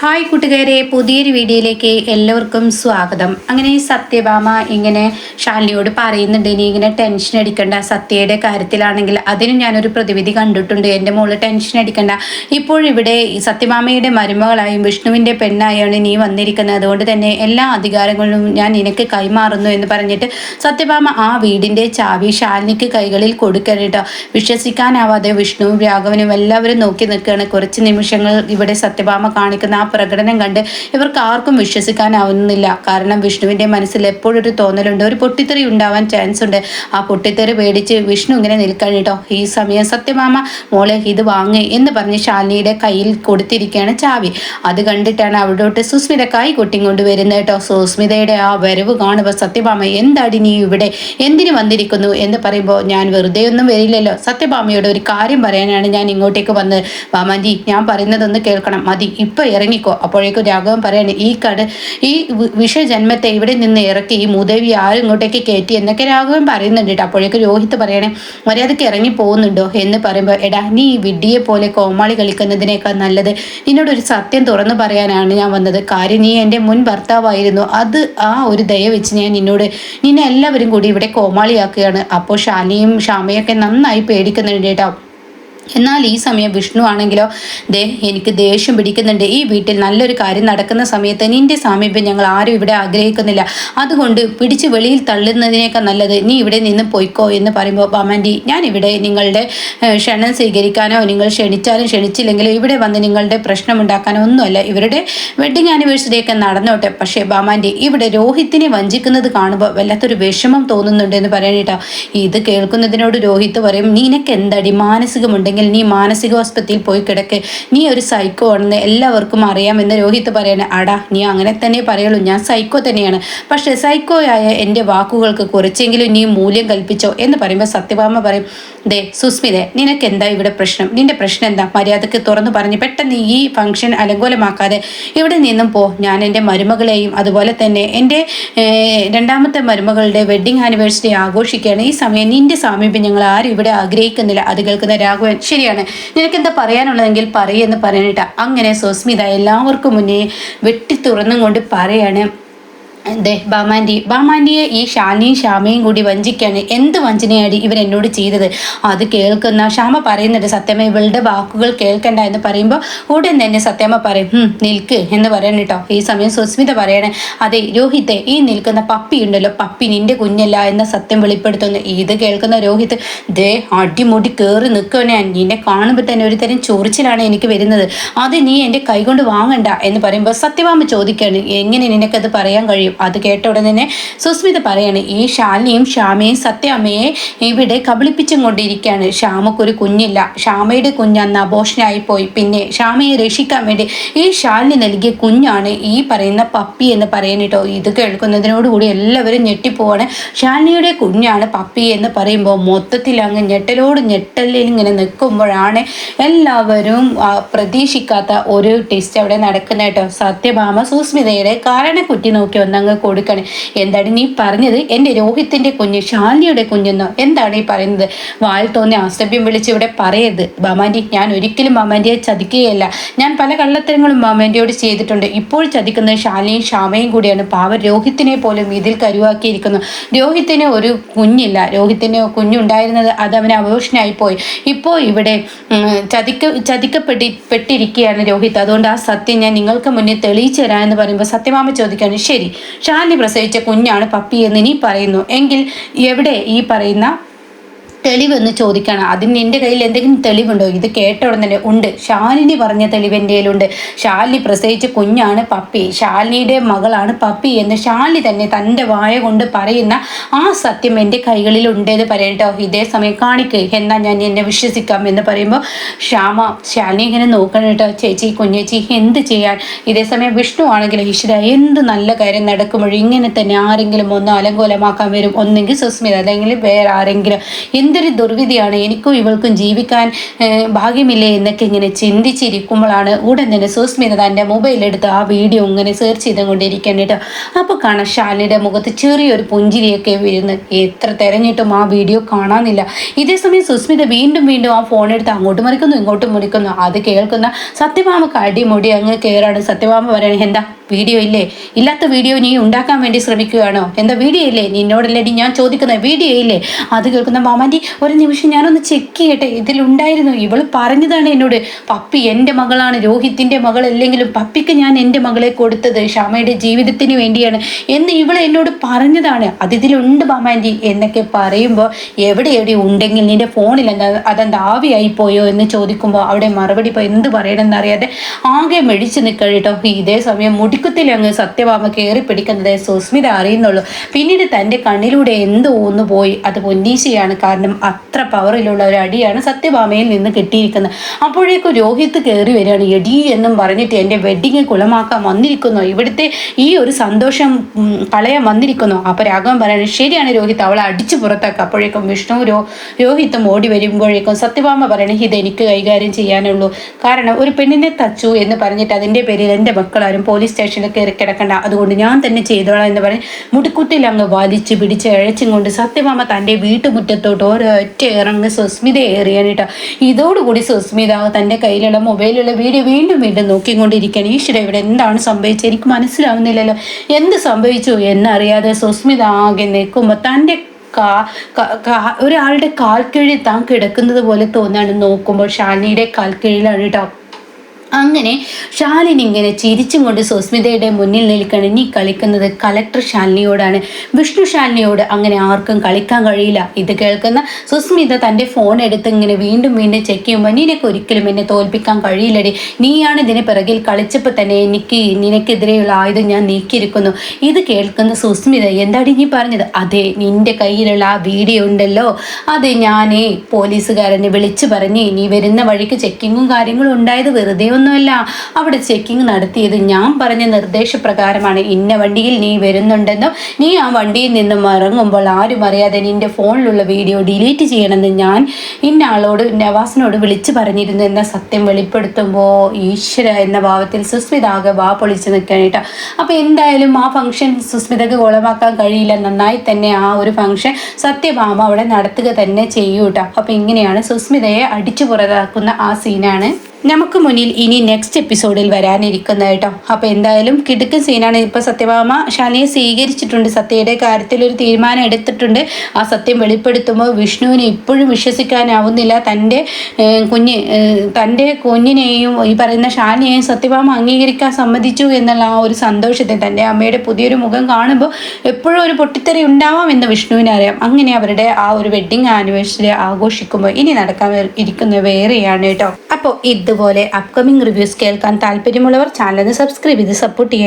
Hi കൂട്ടുകാരെ പുതിയൊരു വീഡിയോയിലേക്ക് എല്ലാവർക്കും സ്വാഗതം. അങ്ങനെ ഈ സത്യഭാമ ഇങ്ങനെ ഷാലിനിയോട് പറയുന്നുണ്ട് ഇനി ഇങ്ങനെ ടെൻഷൻ അടിക്കണ്ട. സത്യയുടെ കാര്യത്തിലാണെങ്കിൽ അതിനും ഞാനൊരു പ്രതിവിധി കണ്ടിട്ടുണ്ട്. എന്റെ മോൾ ടെൻഷൻ അടിക്കണ്ട. ഇപ്പോഴിവിടെ സത്യഭാമയുടെ മരുമകളായും വിഷ്ണുവിന്റെ പെണ്ണായാണ് നീ വന്നിരിക്കുന്നത്. അതുകൊണ്ട് തന്നെ എല്ലാ അധികാരങ്ങളും ഞാൻ നിനക്ക് കൈമാറുന്നു എന്ന് പറഞ്ഞിട്ട് സത്യഭാമ ആ വീടിന്റെ ചാവി ഷാലിനിക്ക് കൈകളിൽ കൊടുക്കരുട്ടോ വിശ്വസിക്കാനാവാതെ വിഷ്ണുവും രാഘവനും എല്ലാവരും നോക്കി നിൽക്കുകയാണ്. കുറച്ച് നിമിഷങ്ങൾ ഇവിടെ സത്യഭാമ കാണിക്കുന്ന ആ പ്രകടനം കണ്ട് ഇവർക്ക് ആർക്കും വിശ്വസിക്കാനാവുന്നില്ല. കാരണം വിഷ്ണുവിന്റെ മനസ്സിൽ എപ്പോഴും ഒരു തോന്നലുണ്ട് ഒരു പൊട്ടിത്തെറി ഉണ്ടാവാൻ ചാൻസ് ഉണ്ട്. ആ പൊട്ടിത്തെറി പേടിച്ച് വിഷ്ണു ഇങ്ങനെ നിൽക്കാൻ കേട്ടോ. ഈ സമയം സത്യമാമ മോളെ ഇത് വാങ്ങി എന്ന് പറഞ്ഞ് ശാലിനിയുടെ കയ്യിൽ കൊടുത്തിരിക്കുകയാണ് ചാവി. അത് കണ്ടിട്ടാണ് അവിടോട്ട് സുസ്മിത കൈ കൊട്ടിക്കൊണ്ട് കൊണ്ടുവരുന്നത് കേട്ടോ. സുസ്മിതയുടെ ആ വരവ് കാണുമ്പോൾ സത്യഭാമ എന്താടി നീ ഇവിടെ? എന്തിനു വന്നിരിക്കുന്നു? എന്ന് പറയുമ്പോൾ ഞാൻ വെറുതെ ഒന്നും വരില്ലല്ലോ. സത്യഭാമയോട് ഒരു കാര്യം പറയാനാണ് ഞാൻ ഇങ്ങോട്ടേക്ക് വന്നത്. വാമാൻജി ഞാൻ പറയുന്നതൊന്ന് കേൾക്കണം. മതി ഇപ്പൊ ഇറങ്ങിക്കോ അപ്പോഴേക്കും രാഘവൻ പറയാണ് ഈ കട ഈ വിഷജന്മത്തെ ഇവിടെ നിന്ന് ഇറക്കി ഈ മൂദേവി ആരും ഇങ്ങോട്ടേക്ക് കയറ്റി എന്നൊക്കെ രാഘവൻ പറയുന്നുണ്ട് കേട്ടോ. അപ്പോഴേക്കും രോഹിത് പറയണേ മര്യാദയ്ക്ക് ഇറങ്ങി പോകുന്നുണ്ടോ? എന്ന് പറയുമ്പോൾ എടാ നീ ഈ വിഡ്ഢിയെ പോലെ കോമാളി കളിക്കുന്നതിനേക്കാൾ നല്ലത് നിന്നോട് ഒരു സത്യം തുറന്നു പറയാനാണ് ഞാൻ വന്നത്. കാര്യം നീ എന്റെ മുൻ ഭർത്താവായിരുന്നു. അത് ആ ഒരു ദയ വെച്ച് ഞാൻ നിന്നോട് നിന്നെ എല്ലാവരും കൂടി ഇവിടെ കോമാളിയാക്കുകയാണ്. അപ്പോൾ ഷാനിയും ഷാമയൊക്കെ നന്നായി പേടിക്കുന്നുണ്ട് കേട്ടോ. എന്നാൽ ഈ സമയം വിഷ്ണു ആണെങ്കിലോ ദേ എനിക്ക് ദേഷ്യം പിടിക്കുന്നുണ്ട്. ഈ വീട്ടിൽ നല്ലൊരു കാര്യം നടക്കുന്ന സമയത്ത് നിന്റെ സാമീപ്യം ഞങ്ങൾ ആരും ഇവിടെ ആഗ്രഹിക്കുന്നില്ല. അതുകൊണ്ട് പിടിച്ച് വെളിയിൽ തള്ളുന്നതിനേക്കാൾ നല്ലത് നീ ഇവിടെ നിന്ന് പോയിക്കോ എന്ന് പറയുമ്പോൾ ബാമാൻഡി ഞാൻ ഇവിടെ നിങ്ങളുടെ ക്ഷണം സ്വീകരിക്കാനോ നിങ്ങൾ ക്ഷണിച്ചാലും ക്ഷണിച്ചില്ലെങ്കിലും ഇവിടെ വന്ന് നിങ്ങളുടെ പ്രശ്നമുണ്ടാക്കാനോ ഒന്നുമല്ല. ഇവരുടെ വെഡിങ് ആനിവേഴ്സറി ഒക്കെ നടന്നോട്ടെ. പക്ഷേ ബാമാൻഡി ഇവിടെ രോഹിത്തിനെ വഞ്ചിക്കുന്നത് കാണുമ്പോൾ വല്ലാത്തൊരു വിഷമം തോന്നുന്നുണ്ട് എന്ന് പറയാനിട്ടോ ഇത് കേൾക്കുന്നതിനോട് രോഹിത്ത് പറയും നിനക്ക് എന്തടി മാനസികമുണ്ടെങ്കിൽ നീ മാനസിക ഹോസ്പിറ്റലിൽ പോയി കിടക്ക്. നീ ഒരു സൈക്കോ ആണെന്ന് എല്ലാവർക്കും അറിയാമെന്ന് രോഹിത് പറയാണ്. അടാ നീ അങ്ങനെ തന്നെ പറയുള്ളൂ. ഞാൻ സൈക്കോ തന്നെയാണ്. പക്ഷേ സൈക്കോയായ എന്റെ വാക്കുകൾക്ക് കുറച്ചെങ്കിലും നീ മൂല്യം കൽപ്പിച്ചോ എന്ന് പറയുമ്പോൾ സത്യഭാമ പറയും ദേ സുസ്മിതെ നിനക്ക് എന്താ ഇവിടെ പ്രശ്നം? നിന്റെ പ്രശ്നം എന്താ? മര്യാദയ്ക്ക് തുറന്നു പറഞ്ഞ് പെട്ടെന്ന് ഈ ഫംഗ്ഷൻ അലങ്കോലമാക്കാതെ ഇവിടെ നിന്നും പോ. ഞാൻ എന്റെ മരുമകളെയും അതുപോലെ തന്നെ എന്റെ രണ്ടാമത്തെ മരുമകളുടെ വെഡ്ഡിങ് ആനിവേഴ്സറി ആഘോഷിക്കുകയാണ്. ഈ സമയം നിന്റെ സാമീപ്യം ഞങ്ങൾ ആരും ഇവിടെ ആഗ്രഹിക്കുന്നില്ല. അത് കേൾക്കുന്ന രാഘവൻ ശരിയാണ്. നിനക്കെന്താ പറയാനുള്ളതെങ്കിൽ പറയെന്ന് പറയാനിട്ട അങ്ങനെ സുസ്മിത എല്ലാവർക്കും മുന്നേ വെട്ടി തുറന്നും കൊണ്ട് പറയാണ്. ദേ ബാമാന്റി ബാമാന്റിയെ ഈ ഷാനിയും ശ്യാമയും കൂടി വഞ്ചിക്കാണ് എന്ത് വഞ്ചനയാണ് ഇവർ എന്നോട് ചെയ്തത്? അത് കേൾക്കുന്ന ശ്യാമ പറയുന്നുണ്ട് സത്യമ്മ ഇവളുടെ വാക്കുകൾ കേൾക്കണ്ട എന്ന് പറയുമ്പോൾ ഉടൻ തന്നെ സത്യമ്മ പറയും നിൽക്ക് എന്ന് പറയണം കേട്ടോ. ഈ സമയം സുസ്മിത പറയണേ അതെ രോഹിത്തെ ഈ നിൽക്കുന്ന പപ്പി ഉണ്ടല്ലോ പപ്പി നിന്റെ കുഞ്ഞല്ല എന്ന സത്യം വെളിപ്പെടുത്തുന്നു. ഇത് കേൾക്കുന്ന രോഹിത് ദേ അടിമുടി കയറി നിൽക്കുവനെ നിന്നെ കാണുമ്പോൾ തന്നെ ഒരു തരം ചൊറിച്ചിലാണ് എനിക്ക് വരുന്നത്. അത് നീ എന്റെ കൈകൊണ്ട് വാങ്ങണ്ട എന്ന് പറയുമ്പോൾ സത്യഭാമ ചോദിക്കുകയാണ് എങ്ങനെ നിനക്കത് പറയാൻ കഴിയും? അത് കേട്ട ഉടനെ തന്നെ സുസ്മിത പറയാണ് ഈ ശാലിനിയും ശ്യാമയും സത്യാമ്മയെ ഇവിടെ കബളിപ്പിച്ചും കൊണ്ടിരിക്കുകയാണ് ശ്യാമക്കൊരു കുഞ്ഞില്ല. ശ്യാമയുടെ കുഞ്ഞന്ന് അബോഷനായി പോയി പിന്നെ ശ്യാമയെ രക്ഷിക്കാൻ വേണ്ടി ഈ ശാലിനി നൽകിയ കുഞ്ഞാണ് ഈ പറയുന്ന പപ്പി എന്ന് പറയുന്ന കേട്ടോ ഇത് കേൾക്കുന്നതിനോടുകൂടി എല്ലാവരും ഞെട്ടിപ്പോവാണ്. ശാലിനിയുടെ കുഞ്ഞാണ് പപ്പി എന്ന് പറയുമ്പോൾ മൊത്തത്തിൽ അങ്ങ് ഞെട്ടലോട് ഞെട്ടലിൽ ഇങ്ങനെ നിൽക്കുമ്പോഴാണ് എല്ലാവരും പ്രതീക്ഷിക്കാത്ത ഒരു ടെസ്റ്റ് അവിടെ നടക്കുന്ന കേട്ടോ സത്യഭാമ സുസ്മിതയുടെ കാരണക്കുറ്റി നോക്കി ഒന്നങ്ങ് കൊടുക്കണേ. എന്താണ് നീ പറഞ്ഞത്? എന്റെ രോഹിത്തിന്റെ കുഞ്ഞ് ശാലിയുടെ കുഞ്ഞെന്നോ? എന്താണ് ഈ പറയുന്നത്? വാൽ തോന്നി അസഭ്യം വിളിച്ച് ഇവിടെ പറയരുത്. ബാമാന്റി ഞാൻ ഒരിക്കലും ബാമാന്റിയെ ചതിക്കുകയല്ല. ഞാൻ പല കള്ളത്തരങ്ങളും ബാമാന്റിയോട് ചെയ്തിട്ടുണ്ട്. ഇപ്പോൾ ചതിക്കുന്നത് ശാലിയും ക്ഷാമയും കൂടിയാണ്. പാവ രോഹിത്തിനെ പോലും ഇതിൽ കരുവാക്കിയിരിക്കുന്നു. രോഹിത്തിന് ഒരു കുഞ്ഞില്ല. രോഹിത്തിന് കുഞ്ഞുണ്ടായിരുന്നത് അത് അവന് അപോഷനായി പോയി. ഇപ്പോൾ ഇവിടെ ചതിക്ക ചതിക്കപ്പെട്ടി പെട്ടിരിക്കുകയാണ് രോഹിത്. അതുകൊണ്ട് ആ സത്യം ഞാൻ നിങ്ങൾക്ക് മുന്നിൽ തെളിയിച്ചു തരാമെന്ന് പറയുമ്പോൾ സത്യമാമ ചോദിക്കുകയാണ് ശരി ഷാലിനി പ്രസവിച്ച കുഞ്ഞാണ് പപ്പി എന്ന് ഇനി പറയുന്നു. എങ്കിൽ എവിടെ ഈ പറയുന്ന തെളിവെന്ന് ചോദിക്കുകയാണ് അതിന് എന്റെ കയ്യിൽ എന്തെങ്കിലും തെളിവുണ്ടോ? ഇത് കേട്ട ഉടൻ തന്നെ ഉണ്ട്. ശാലിനി പറഞ്ഞ തെളിവ് എന്റെ കയ്യിലുണ്ട്. ശാലിനി പ്രസവിച്ച കുഞ്ഞാണ് പപ്പി. ശാലിനിയുടെ മകളാണ് പപ്പി എന്ന് ശാലിനി തന്നെ തന്റെ വായ കൊണ്ട് പറയുന്ന ആ സത്യം എന്റെ കൈകളിലുണ്ട് എന്ന് പറയട്ടോ ഇതേ സമയം കാണിക്ക്. എന്നാൽ ഞാൻ എന്നെ വിശ്വസിക്കാം എന്ന് പറയുമ്പോൾ ശ്യാമ ശാലിനി ഇങ്ങനെ നോക്കണം കേട്ടോ. ചേച്ചി കുഞ്ഞേച്ചി എന്ത് ചെയ്യാൻ? ഇതേ സമയം വിഷ്ണു ആണെങ്കിൽ ഈശ്വര എന്ത് നല്ല കാര്യം നടക്കുമ്പോഴും ഇങ്ങനെ തന്നെ ആരെങ്കിലും ഒന്ന് അലങ്കോലമാക്കാൻ വരും. ഒന്നെങ്കിൽ സുസ്മിത അല്ലെങ്കിൽ വേറെ ആരെങ്കിലും. എന്തൊരു ദുർവിധിയാണ് എനിക്കും ഇവൾക്കും ജീവിക്കാൻ ഭാഗ്യമില്ലേ എന്നൊക്കെ ഇങ്ങനെ ചിന്തിച്ചിരിക്കുമ്പോഴാണ് ഉടൻ തന്നെ സുസ്മിത തന്റെ മൊബൈലെടുത്ത് ആ വീഡിയോ ഇങ്ങനെ സെർച്ച് ചെയ്തുകൊണ്ടിരിക്കുകയാണ് കേട്ടോ. അപ്പോൾ കാണാം ഷാലിയുടെ മുഖത്ത് ചെറിയൊരു പുഞ്ചിരിയൊക്കെ വരുന്നു എത്ര തിരഞ്ഞിട്ടും ആ വീഡിയോ കാണാനില്ല. ഇതേ ഇതേസമയം സുസ്മിത വീണ്ടും വീണ്ടും ആ ഫോൺ എടുത്ത് അങ്ങോട്ട് മറിക്കുന്നു ഇങ്ങോട്ടും മുറിക്കുന്നു. അത് കേൾക്കുന്ന സത്യഭാമക്ക് അടിമുടി അങ്ങ് കയറാണ് സത്യഭാമ പറയണേ എന്താ? വീഡിയോ ഇല്ലേ? ഇല്ലാത്ത വീഡിയോ നീ ഉണ്ടാക്കാൻ വേണ്ടി ശ്രമിക്കുകയാണോ? എന്താ വീഡിയോ ഇല്ലേ? നിന്നോടല്ലേ നീ ഞാൻ ചോദിക്കുന്ന വീഡിയോ ഇല്ലേ? അത് കേൾക്കുന്ന മാമാന്റെ ഒരു നിമിഷം ഞാനൊന്ന് ചെക്ക് ചെയ്യട്ടെ. ഇതിലുണ്ടായിരുന്നു. ഇവൾ പറഞ്ഞതാണ് എന്നോട്. പപ്പി എന്റെ മകളാണ്. രോഹിത്തിന്റെ മകളല്ലെങ്കിലും പപ്പിക്ക് ഞാൻ എന്റെ മകളെ കൊടുത്തത് ക്ഷമയുടെ ജീവിതത്തിന് വേണ്ടിയാണ്. എന്ന് ഇവൾ എന്നോട് പറഞ്ഞതാണ്. അത് ഇതിലുണ്ട് മാമാന്റെ എന്നൊക്കെ പറയുമ്പോൾ എവിടെ എവിടെ ഉണ്ടെങ്കിൽ നിന്റെ ഫോണിൽ എന്താ അതെന്താ ആവിയായി പോയോ എന്ന് ചോദിക്കുമ്പോൾ അവിടെ മറുപടി ഇപ്പോൾ എന്ത് പറയണമെന്നറിയാതെ ആകെ മെടിച്ച് നിൽക്കഴിട്ടോ ഇതേ സമയം മുടിക്കുത്തിൽ അങ്ങ് സത്യഭാമ കയറി പിടിക്കുന്നത് സുസ്മിത അറിയുന്നുള്ളൂ. പിന്നീട് തന്റെ കണ്ണിലൂടെ എന്തോ ഒന്ന് പോയി അത് പൊന്നീശയാണ് കാരണം അത്ര പവറിലുള്ള ഒരു അടിയാണ് സത്യഭാമയിൽ നിന്ന് കിട്ടിയിരിക്കുന്നത്. അപ്പോഴേക്കും രോഹിത്ത് കയറി വരികയാണ്. എടി എന്നും പറഞ്ഞിട്ട് എന്റെ വെഡിങ് കുളമാക്കാൻ വന്നിരിക്കുന്നു. ഇവിടുത്തെ ഈ ഒരു സന്തോഷം കളയാൻ വന്നിരിക്കുന്നു. അപ്പോൾ രാഘവൻ പറയുന്നത് ശരിയാണ് രോഹിത്ത് അവളെ അടിച്ചു പുറത്താക്കുക അപ്പോഴേക്കും വിഷ്ണു രോ രോഹിത്തും ഓടി വരുമ്പോഴേക്കും സത്യഭാമ പറയണ ഇത് എനിക്ക് കൈകാര്യം ചെയ്യാനുള്ളൂ. കാരണം ഒരു പെണ്ണിനെ തച്ചു എന്ന് പറഞ്ഞിട്ട് അതിന്റെ പേരിൽ എന്റെ മക്കളാരും പോലീസ് സ്റ്റേഷനിൽ കയറി കിടക്കണ്ട. അതുകൊണ്ട് ഞാൻ തന്നെ ചെയ്തോളാം എന്ന് പറഞ്ഞ് മുടിക്കുത്തിൽ അങ്ങ് വലിച്ച് പിടിച്ച് ഇഴച്ചും കൊണ്ട് സത്യമാമ തന്റെ വീട്ടുമുറ്റത്തോട്ട് ഒരൊറ്റ ഇറങ്ങ് സുസ്മിത ഏറിയാനിട്ടോ ഇതോടുകൂടി സുസ്മിത തന്റെ കയ്യിലുള്ള മൊബൈലുള്ള വീഡിയോ വീണ്ടും വീണ്ടും നോക്കിക്കൊണ്ടിരിക്കുകയാണ്. ഈശ്വര ഇവിടെ എന്താണ് സംഭവിച്ചത്? എനിക്ക് മനസ്സിലാവുന്നില്ലല്ലോ. എന്ത് സംഭവിച്ചു എന്നറിയാതെ സുസ്മിത ആകെ നിൽക്കുമ്പോൾ തന്റെ കാ ഒരാളുടെ കാൽക്കീഴിൽ താൻ കിടക്കുന്നത് പോലെ തോന്നാണ്. നോക്കുമ്പോൾ ഷാനിയുടെ കാൽക്കീഴിലാണ് കേട്ടോ. അങ്ങനെ ശാലിനി ഇങ്ങനെ ചിരിച്ചും കൊണ്ട് സുസ്മിതയുടെ മുന്നിൽ നിൽക്കണം ഇനി കളിക്കുന്നത് കളക്ടർ ശാലിനിയോടാണ് വിഷ്ണു ശാലിനിയോട് അങ്ങനെ ആർക്കും കളിക്കാൻ കഴിയില്ല. ഇത് കേൾക്കുന്ന സുസ്മിത തന്റെ ഫോൺ എടുത്ത് ഇങ്ങനെ വീണ്ടും വീണ്ടും ചെക്ക് ചെയ്യുമ്പോൾ നിനക്ക് ഒരിക്കലും എന്നെ തോൽപ്പിക്കാൻ കഴിയില്ലടി. നീയാണ് ഇതിന് പിറകിൽ കളിച്ചപ്പോൾ തന്നെ എനിക്ക് നിനക്കെതിരെയുള്ള ആയുധം ഞാൻ നീക്കിയിരിക്കുന്നു. ഇത് കേൾക്കുന്ന സുസ്മിത എന്താടി നീ പറഞ്ഞത്? അതെ നിന്റെ കയ്യിലുള്ള ആ വീഡിയോ ഉണ്ടല്ലോ. അതെ ഞാനേ പോലീസുകാരനെ വിളിച്ചു പറഞ്ഞ് നീ വരുന്ന വഴിക്ക് ചെക്കിങ്ങും കാര്യങ്ങളും ഉണ്ടായത് വെറുതെ ഒന്നുമല്ല. അവിടെ ചെക്കിംഗ് നടത്തിയത് ഞാൻ പറഞ്ഞ നിർദ്ദേശപ്രകാരമാണ്. ഇന്ന വണ്ടിയിൽ നീ വരുന്നുണ്ടെന്നും നീ ആ വണ്ടിയിൽ നിന്നും ഇറങ്ങുമ്പോൾ ആരും അറിയാതെ നിന്റെ ഫോണിലുള്ള വീഡിയോ ഡിലീറ്റ് ചെയ്യണമെന്ന് ഞാൻ ഇന്ന ആളോട് നവാസിനോട് വിളിച്ചു പറഞ്ഞിരുന്നു എന്ന സത്യം വെളിപ്പെടുത്തുമ്പോൾ ഈശ്വര എന്ന ഭാവത്തിൽ സുസ്മിത വാ പൊളിച്ച് നിൽക്കാനായിട്ട് അപ്പോൾ എന്തായാലും ആ ഫംഗ്ഷൻ സുസ്മിതക്ക് കുളമാക്കാൻ കഴിയില്ല. നന്നായി തന്നെ ആ ഒരു ഫംഗ്ഷൻ സത്യഭാമ അവിടെ നടത്തുക തന്നെ ചെയ്യൂട്ടോ. അപ്പോൾ ഇങ്ങനെയാണ് സുസ്മിതയെ അടിച്ചു പുറത്താക്കുന്ന ആ സീനാണ് നമുക്ക് മുന്നിൽ ഇനി നെക്സ്റ്റ് എപ്പിസോഡിൽ വരാനിരിക്കുന്ന കേട്ടോ. അപ്പോൾ എന്തായാലും കിടുക്കൻ സീനാണ് ഇപ്പോൾ സത്യഭാമ ശാലിയെ സ്വീകരിച്ചിട്ടുണ്ട്. സത്യയുടെ കാര്യത്തിൽ ഒരു തീരുമാനം എടുത്തിട്ടുണ്ട്. ആ സത്യം വെളിപ്പെടുത്തുമ്പോൾ വിഷ്ണുവിനെ ഇപ്പോഴും വിശ്വസിക്കാനാവുന്നില്ല. തന്റെ കുഞ്ഞ് തന്റെ കുഞ്ഞിനെയും ഈ പറയുന്ന ശാലിനെയും സത്യഭാമ അംഗീകരിക്കാൻ സമ്മതിച്ചു എന്നുള്ള ആ ഒരു സന്തോഷത്തെ തന്റെ അമ്മയുടെ പുതിയൊരു മുഖം കാണുമ്പോൾ എപ്പോഴും ഒരു പൊട്ടിത്തെറി ഉണ്ടാവാം എന്ന് വിഷ്ണുവിന് അറിയാം. അങ്ങനെ അവരുടെ ആ ഒരു വെഡ്ഡിങ് ആനിവേഴ്സറി ആഘോഷിക്കുമ്പോൾ ഇനി നടക്കാൻ ഇരിക്കുന്ന വേറെയാണ് കേട്ടോ. അപ്പോൾ ഇതുപോലെ അപ്കമിംഗ് റിവ്യൂസ് കേൾക്കാൻ താല്പര്യമുള്ളവർ ചാനലിന് സബ്സ്ക്രൈബ് ചെയ്ത് സപ്പോർട്ട് ചെയ്യണം.